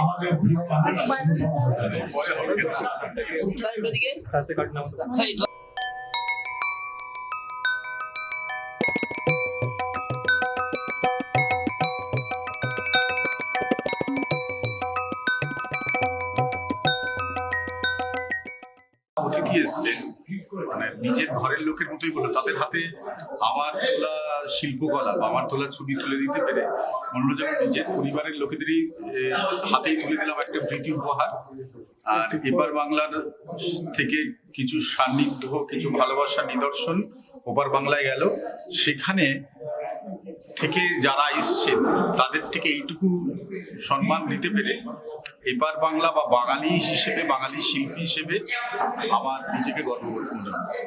আমাদের প্রিয় মানুষ অতিথি এসছেন মানে নিজের ঘরের লোকের মতোই বলো তাদের হাতে আমার তোলা শিল্পকলা বা আমার তোলা ছবি তুলে দিতে পেরে মনে যেন নিজের পরিবারের লোকেদেরই হাতেই তুলে দিলাম একটা প্রীতি উপহার। আর এবার বাংলার থেকে কিছু সান্নিধ্য, কিছু ভালোবাসার নিদর্শন ওপার বাংলায় গেল। সেখানে থেকে যারা এসছেন, তাদের থেকে এইটুকু সম্মান দিতে পেরে এপার বাংলা বা বাঙালি হিসেবে বাঙালি শিল্পী হিসেবে আমার নিজেকে গর্ববোধ মনে হচ্ছে।